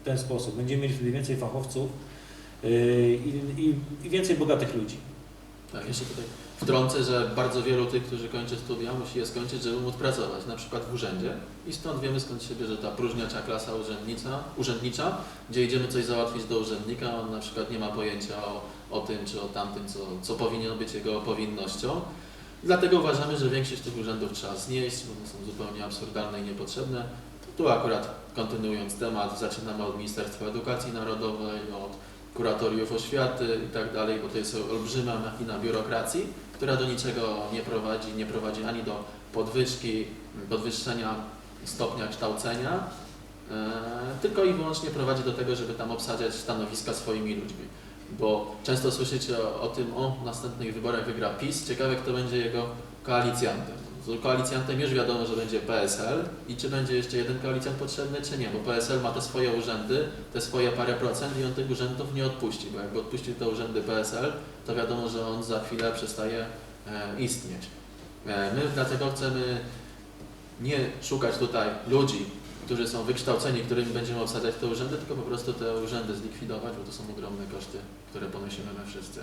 w ten sposób. Będziemy mieli wtedy więcej fachowców yy, i, i, i więcej bogatych ludzi. Tak, jeszcze tutaj wtrącę, że bardzo wielu tych, którzy kończy studia, musi je skończyć, żeby móc pracować, na przykład w urzędzie. I stąd wiemy skąd się bierze ta próżniacza klasa urzędnicza, urzędnicza, gdzie idziemy coś załatwić do urzędnika, on na przykład nie ma pojęcia o, o tym czy o tamtym, co, co powinno być jego powinnością. Dlatego uważamy, że większość tych urzędów trzeba znieść, bo one są zupełnie absurdalne i niepotrzebne. Tu akurat kontynuując temat, zaczynamy od Ministerstwa Edukacji Narodowej, od kuratoriów oświaty i tak dalej, bo to jest olbrzymia machina biurokracji, która do niczego nie prowadzi, nie prowadzi ani do podwyżki, podwyższenia stopnia kształcenia, e, tylko i wyłącznie prowadzi do tego, żeby tam obsadzać stanowiska swoimi ludźmi. Bo często słyszycie o, o tym, o w następnych wyborach wygra PiS, ciekawe kto będzie jego koalicjantem. Z koalicjantem już wiadomo, że będzie PSL i czy będzie jeszcze jeden koalicjant potrzebny, czy nie, bo PSL ma te swoje urzędy, te swoje parę procent i on tych urzędów nie odpuści, bo jakby odpuścił te urzędy PSL, to wiadomo, że on za chwilę przestaje e, istnieć. E, my dlatego chcemy nie szukać tutaj ludzi, którzy są wykształceni, którymi będziemy obsadzać te urzędy, tylko po prostu te urzędy zlikwidować, bo to są ogromne koszty, które ponosimy my wszyscy.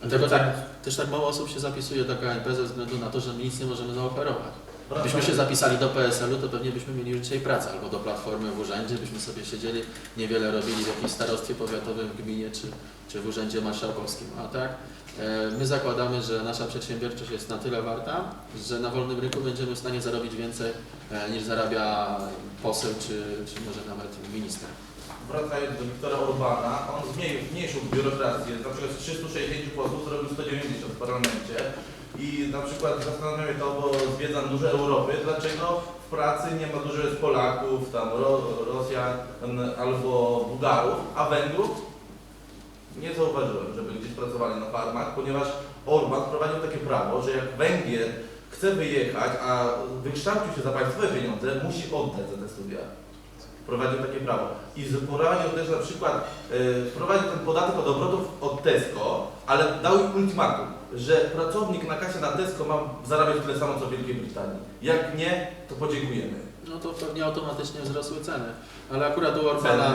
Dlatego tak, też tak mało osób się zapisuje do KNP ze względu na to, że my nic nie możemy zaoferować. Gdybyśmy się zapisali do PSL-u, to pewnie byśmy mieli już dzisiaj pracę, albo do Platformy w urzędzie, byśmy sobie siedzieli, niewiele robili w jakimś starostwie powiatowym w gminie, czy, czy w urzędzie marszałkowskim. A tak, e, my zakładamy, że nasza przedsiębiorczość jest na tyle warta, że na wolnym rynku będziemy w stanie zarobić więcej e, niż zarabia poseł, czy, czy może nawet minister. Wracając do Wiktora Orbana, on zmniej- zmniejszył biurokrację, na przykład z 360 posłów zrobił 190 w parlamencie. I na przykład zastanawia mnie to, bo zwiedzam dużo Europy, dlaczego w pracy nie ma dużo jest Polaków, tam Ro, Rosjan albo Bułgarów, a Węgrów nie zauważyłem, żeby gdzieś pracowali na farmach, ponieważ Orban wprowadził takie prawo, że jak Węgier chce wyjechać, a wykształcił się za państwowe pieniądze, musi oddać za te studia. Wprowadził takie prawo. I wprowadził też na przykład, yy, wprowadził ten podatek od obrotów od Tesco, ale dał im ultimatum, że pracownik na kasie na Tesco ma zarabiać tyle samo co w Wielkiej Brytanii. Jak nie, to podziękujemy. No to pewnie automatycznie wzrosły ceny. Ale akurat u Orbana...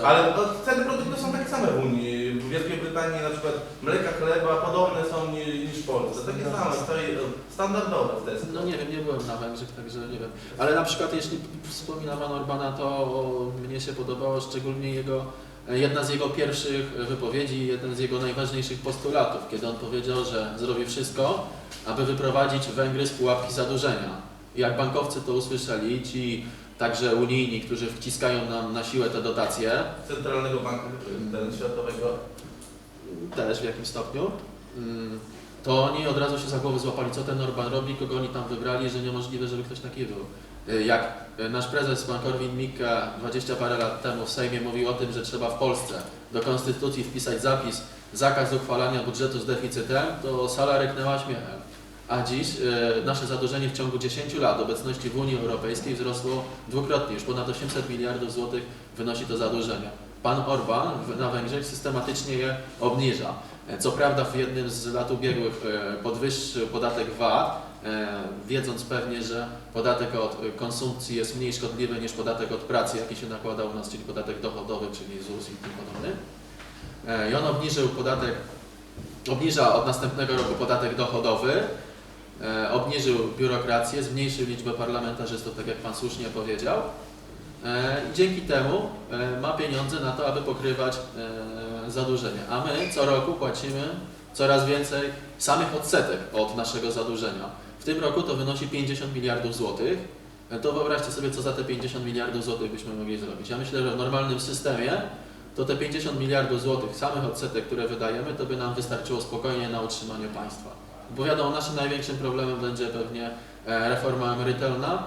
e, Ale no, ceny produktów są takie same w Unii. W Wielkiej Brytanii na przykład mleka, chleba podobne są ni- niż w Polsce. Takie same, stoi- standardowe w Tesco. No nie wiem, nie byłem na Węgrzech, także nie wiem. Ale na przykład jeśli wspomina Pan Orbana, to mnie się podobało szczególnie jego, jedna z jego pierwszych wypowiedzi, jeden z jego najważniejszych postulatów, kiedy on powiedział, że zrobi wszystko, aby wyprowadzić Węgry z pułapki zadłużenia. I jak bankowcy to usłyszeli, ci także unijni, którzy wciskają nam na siłę te dotacje, Centralnego Banku ten Światowego. też w jakimś stopniu, mm, to oni od razu się za głowę złapali, co ten Orban robi, kogo oni tam wybrali, że niemożliwe, żeby ktoś taki był. Y, Jak y, nasz prezes pan Korwin-Mikke 20 parę lat temu w Sejmie mówił o tym, że trzeba w Polsce do konstytucji wpisać zapis zakaz uchwalania budżetu z deficytem, to sala ryknęła śmiechem. A dziś y, nasze zadłużenie w ciągu 10 lat obecności w Unii Europejskiej wzrosło dwukrotnie, już ponad 800 miliardów złotych wynosi to zadłużenie. Pan Orban na Węgrzech systematycznie je obniża. E, Co prawda w jednym z lat ubiegłych e, podwyższył podatek VAT, e, wiedząc pewnie, że podatek od konsumpcji jest mniej szkodliwy niż podatek od pracy, jaki się nakłada u nas, czyli podatek dochodowy, czyli ZUS i tym podobny. I on obniżył podatek, obniża od następnego roku podatek dochodowy, obniżył biurokrację, zmniejszył liczbę parlamentarzystów, tak jak Pan słusznie powiedział. E, dzięki temu e, ma pieniądze na to, aby pokrywać e, zadłużenie. A my co roku płacimy coraz więcej samych odsetek od naszego zadłużenia. W tym roku to wynosi 50 miliardów złotych. To wyobraźcie sobie, co za te 50 miliardów złotych byśmy mogli zrobić. Ja myślę, że w normalnym systemie to te 50 miliardów złotych samych odsetek, które wydajemy, to by nam wystarczyło spokojnie na utrzymanie państwa. Bo wiadomo, naszym największym problemem będzie pewnie reforma emerytalna,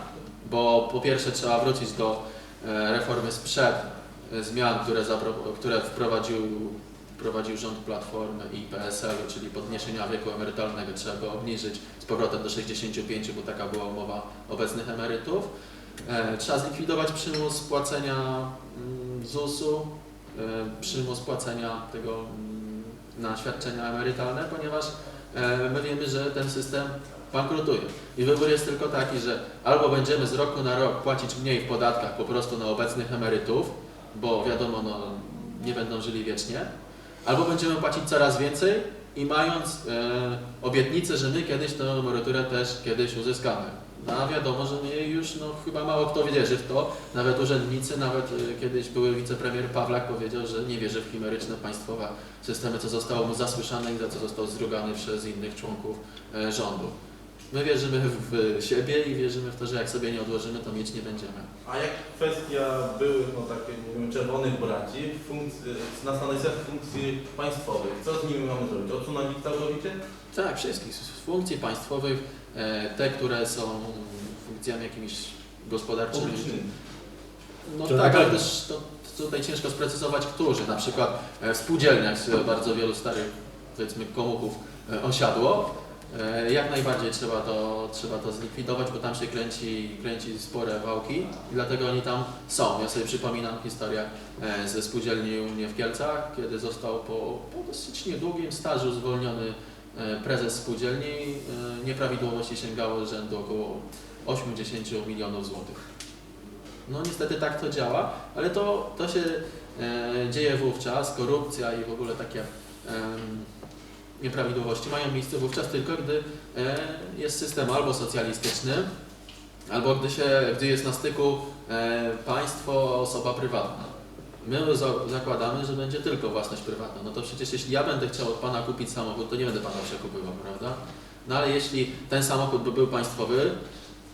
bo po pierwsze trzeba wrócić do reformy sprzed e, zmian, które, które wprowadził, wprowadził rząd Platformy i PSL-u, czyli podniesienia wieku emerytalnego, trzeba go obniżyć z powrotem do 65, bo taka była umowa obecnych emerytów. E, Trzeba zlikwidować przymus płacenia mm, ZUS-u, e, przymus płacenia tego mm, na świadczenia emerytalne, ponieważ e, my wiemy, że ten system bankrutuje. I wybór jest tylko taki, że albo będziemy z roku na rok płacić mniej w podatkach po prostu na obecnych emerytów, bo wiadomo, no, nie będą żyli wiecznie, albo będziemy płacić coraz więcej i mając e, obietnicę, że my kiedyś tę emeryturę też kiedyś uzyskamy. No, a wiadomo, że my już no, chyba mało kto wierzy w to, nawet urzędnicy, nawet e, kiedyś były wicepremier Pawlak powiedział, że nie wierzy w chimeryczne państwowe systemy, co zostało mu zasłyszane i za co został zrugany przez innych członków e, rządu. My wierzymy w siebie i wierzymy w to, że jak sobie nie odłożymy, to mieć nie będziemy. A jak kwestia byłych, no tak jak mówimy, czerwonych braci funkcji, na stanowiskach funkcji państwowych, co z nimi mamy zrobić? Odsunąć ich całkowicie? Tak, wszystkich z funkcji państwowych, e, te, które są funkcjami jakimiś gospodarczymi. Publicznymi. No tak, ale też to, tutaj ciężko sprecyzować, którzy. Na przykład e, w spółdzielniach bardzo wielu starych, powiedzmy, komuchów e, osiadło. E, Jak najbardziej trzeba to, trzeba to zlikwidować, bo tam się kręci, kręci spore wałki i dlatego oni tam są. Ja sobie przypominam historię e, ze spółdzielni u mnie w Kielcach, kiedy został po, po dosyć niedługim stażu zwolniony e, prezes spółdzielni. Nieprawidłowości sięgało rzędu około 80 milionów złotych. No niestety tak to działa, ale to, to się dzieje wówczas, korupcja i w ogóle takie nieprawidłowości mają miejsce wówczas tylko, gdy e, jest system albo socjalistyczny, albo gdy, się, gdy jest na styku e, państwo, osoba prywatna. My za, zakładamy, że będzie tylko własność prywatna. No to przecież jeśli ja będę chciał od Pana kupić samochód, to nie będę Pana przekupywał, prawda? No ale jeśli ten samochód by był państwowy,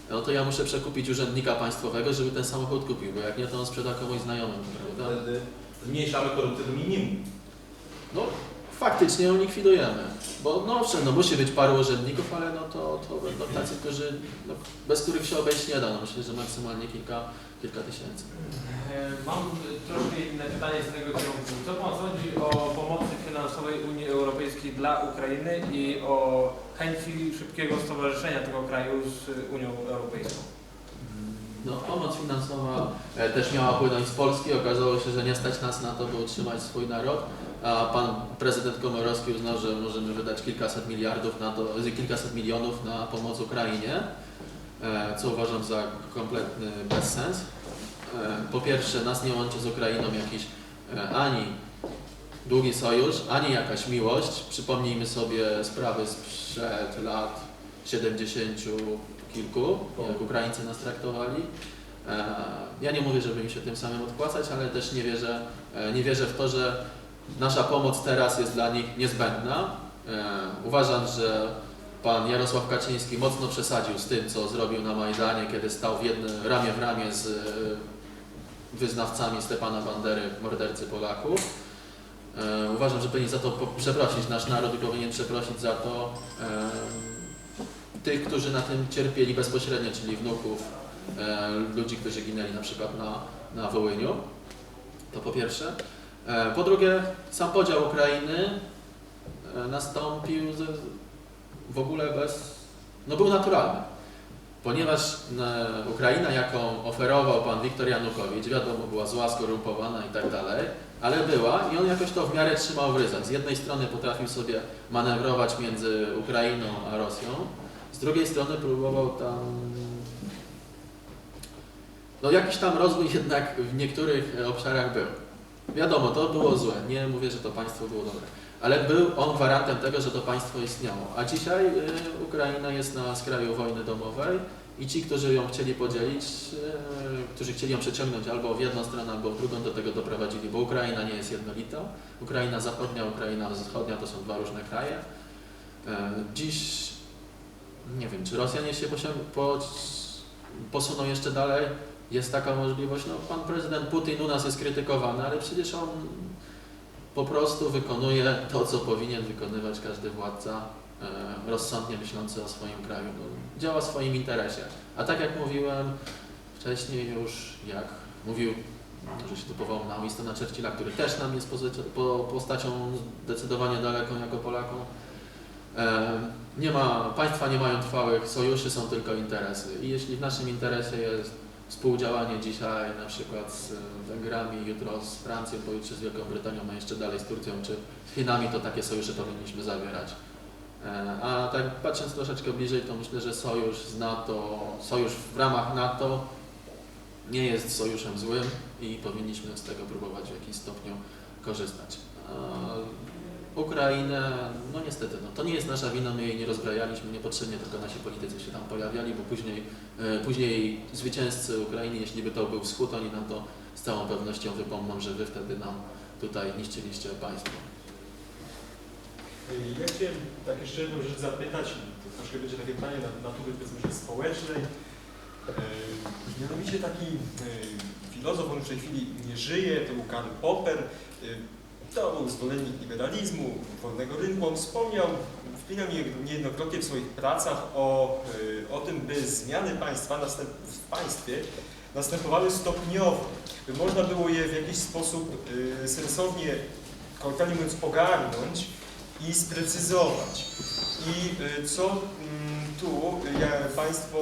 no to ja muszę przekupić urzędnika państwowego, żeby ten samochód kupił, bo jak nie, to on sprzeda komuś znajomemu, prawda? Wtedy zmniejszamy korupcję do minimum. No faktycznie ją likwidujemy, bo no owszem, no musi być paru urzędników, ale no to, to będą tacy, którzy, no, bez których się obejść nie da, no myślę, że maksymalnie kilka, kilka tysięcy. E, Mam troszkę inne pytanie z tego kierunku. Co Pan sądzi o pomocy finansowej Unii Europejskiej dla Ukrainy i o chęci szybkiego stowarzyszenia tego kraju z Unią Europejską? No, pomoc finansowa e, też miała płynąć z Polski. Okazało się, że nie stać nas na to, by utrzymać swój naród. A pan prezydent Komorowski uznał, że możemy wydać kilkaset miliardów na to, kilkaset milionów na pomoc Ukrainie, e, co uważam za kompletny bezsens. E, Po pierwsze, nas nie łączy z Ukrainą jakiś ani długi sojusz, ani jakaś miłość. Przypomnijmy sobie sprawy sprzed lat 70 kilku, jak Ukraińcy nas traktowali. E, Ja nie mówię, żeby im się tym samym odpłacać, ale też nie wierzę, e, nie wierzę w to, że nasza pomoc teraz jest dla nich niezbędna. E, Uważam, że pan Jarosław Kaczyński mocno przesadził z tym, co zrobił na Majdanie, kiedy stał w jedne, ramię w ramię z wyznawcami Stepana Bandery, mordercy Polaków. Uważam, że powinien za to przeprosić nasz naród i powinien przeprosić za to tych, którzy na tym cierpieli bezpośrednio, czyli wnuków e, ludzi, którzy ginęli na przykład na, na Wołyniu. To po pierwsze. E, po drugie, sam podział Ukrainy e, nastąpił z, w ogóle bez. no był naturalny. Ponieważ e, Ukraina, jaką oferował pan Wiktor Janukowicz, wiadomo, była zła, skorumpowana i tak dalej, ale była i on jakoś to w miarę trzymał w ryzach. Z jednej strony potrafił sobie manewrować między Ukrainą a Rosją, z drugiej strony próbował tam. No jakiś tam rozwój jednak w niektórych e, obszarach był. Wiadomo, to było złe. Nie mówię, że to państwo było dobre. Ale był on gwarantem tego, że to państwo istniało. A dzisiaj y, Ukraina jest na skraju wojny domowej i ci, którzy ją chcieli podzielić, y, którzy chcieli ją przeciągnąć albo w jedną stronę, albo w drugą, do tego doprowadzili, bo Ukraina nie jest jednolita. Ukraina zachodnia, Ukraina wschodnia to są dwa różne kraje. Y, dziś nie wiem, czy Rosjanie się posuną jeszcze dalej. Jest taka możliwość. No, pan prezydent Putin u nas jest krytykowany, ale przecież on po prostu wykonuje to, co powinien wykonywać każdy władca e, rozsądnie myślący o swoim kraju. No, działa w swoim interesie. A tak jak mówiłem wcześniej już, jak mówił, że się tu powołał na Winstona Churchilla, który też nam jest postacią zdecydowanie daleką jako Polakom, E, Nie ma, państwa nie mają trwałych sojuszy, są tylko interesy. I jeśli w naszym interesie jest współdziałanie dzisiaj na przykład z Węgrami, jutro z Francją, pojutrze z Wielką Brytanią, a jeszcze dalej z Turcją czy z Chinami, to takie sojusze powinniśmy zawierać. E, A tak patrząc troszeczkę bliżej, to myślę, że sojusz z NATO, sojusz w ramach NATO nie jest sojuszem złym i powinniśmy z tego próbować w jakimś stopniu korzystać. Ukrainę, no niestety, no, to nie jest nasza wina, my jej nie rozbrajaliśmy, niepotrzebnie tylko nasi politycy się tam pojawiali, bo później, e, później zwycięzcy Ukrainy, jeśli by to był wschód, oni nam to z całą pewnością wypomną, że wy wtedy nam tutaj niszczyliście państwo. Ja chciałem tak jeszcze jedną rzecz zapytać, to troszkę będzie takie pytanie na- natury powiedzmy, że społecznej. E, Mianowicie taki e, filozof, on w tej chwili nie żyje, to był Karl Popper, e, to był zwolennik liberalizmu, wolnego rynku. On wspomniał, wspominał nie- niejednokrotnie w swoich pracach o, e, o tym, by zmiany państwa następ, w państwie następowały stopniowo, by można było je w jakiś sposób e, sensownie, kolokwialnie mówiąc, ogarnąć i sprecyzować. I y, co mm, tu ja, Państwo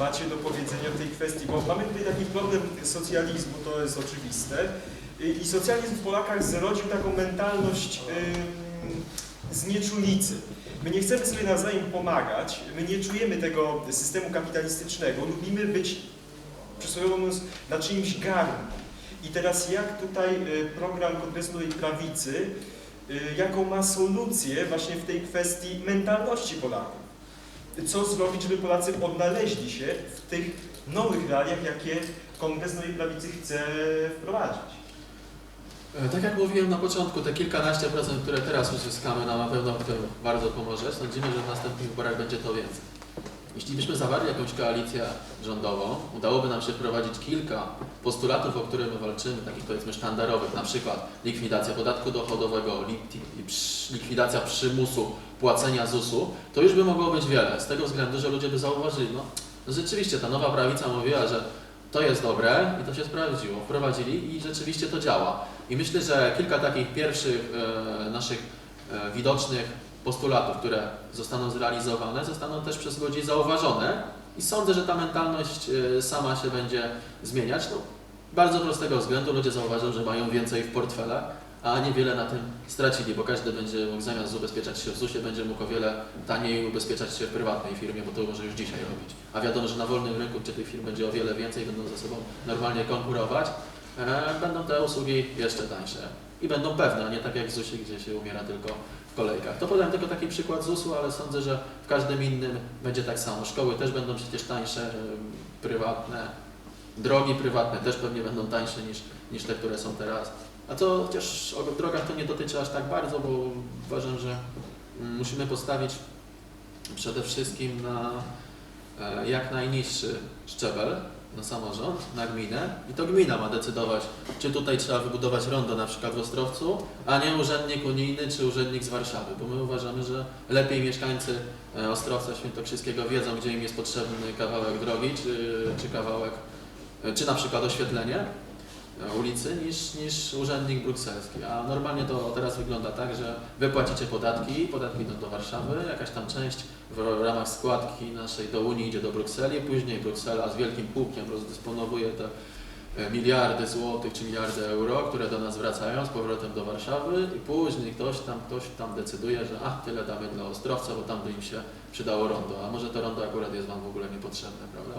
macie do powiedzenia w tej kwestii? Bo mamy tutaj taki problem socjalizmu, to jest oczywiste. Y, I socjalizm w Polakach zrodził taką mentalność ym, znieczulicy. My nie chcemy sobie nawzajem pomagać, my nie czujemy tego systemu kapitalistycznego, lubimy być, przysłowiowo na czyimś garnku. I teraz jak tutaj y, program Kongresu Nowej Prawicy y, jaką ma solucję właśnie w tej kwestii mentalności Polaków. Co zrobić, żeby Polacy odnaleźli się w tych nowych realiach, jakie Kongres Nowej Prawicy chce wprowadzić? E, Tak jak mówiłem na początku, te kilkanaście procent, które teraz uzyskamy, nam na pewno bardzo pomoże. Sądzimy, że w następnych wyborach będzie to więcej. Jeśli byśmy zawarli jakąś koalicję rządową, udałoby nam się wprowadzić kilka postulatów, o które my walczymy, takich powiedzmy sztandarowych, na przykład likwidacja podatku dochodowego, likwidacja przymusu płacenia ZUS-u, to już by mogło być wiele, z tego względu, że ludzie by zauważyli, no rzeczywiście ta nowa prawica mówiła, że to jest dobre i to się sprawdziło, wprowadzili i rzeczywiście to działa. I myślę, że kilka takich pierwszych e, naszych e, widocznych postulatów, które zostaną zrealizowane, zostaną też przez ludzi zauważone i sądzę, że ta mentalność e, sama się będzie zmieniać. No, bardzo prostego względu ludzie zauważą, że mają więcej w portfelach, a niewiele na tym stracili, bo każdy będzie mógł zamiast ubezpieczać się w ZUS-ie, będzie mógł o wiele taniej ubezpieczać się w prywatnej firmie, bo to może już dzisiaj robić. A wiadomo, że na wolnym rynku, gdzie tych firm będzie o wiele więcej, będą ze sobą normalnie konkurować, e, będą te usługi jeszcze tańsze. I będą pewne, a nie tak jak w ZUS-ie, gdzie się umiera tylko w kolejkach. To podałem tylko taki przykład ZUS-u, ale sądzę, że w każdym innym będzie tak samo. Szkoły też będą przecież tańsze, e, prywatne, drogi prywatne też pewnie będą tańsze niż, niż te, które są teraz. A to chociaż o drogach to nie dotyczy aż tak bardzo, bo uważam, że musimy postawić przede wszystkim na e, jak najniższy szczebel, na samorząd, na gminę. I to gmina ma decydować, czy tutaj trzeba wybudować rondo na przykład w Ostrowcu, a nie urzędnik unijny czy urzędnik z Warszawy, bo my uważamy, że lepiej mieszkańcy e, Ostrowca Świętokrzyskiego wiedzą, gdzie im jest potrzebny kawałek drogi, czy, czy kawałek, e, czy na przykład oświetlenie ulicy niż, niż urzędnik brukselski. A normalnie to teraz wygląda tak, że wy płacicie podatki, podatki idą do Warszawy, jakaś tam część w ramach składki naszej do Unii idzie do Brukseli, później Bruksela z wielkim pułkiem rozdysponowuje te e, miliardy złotych czy miliardy euro, które do nas wracają z powrotem do Warszawy i później ktoś tam, ktoś tam decyduje, że a tyle damy dla Ostrowca, bo tam by im się przydało rondo, a może to rondo akurat jest Wam w ogóle niepotrzebne, prawda?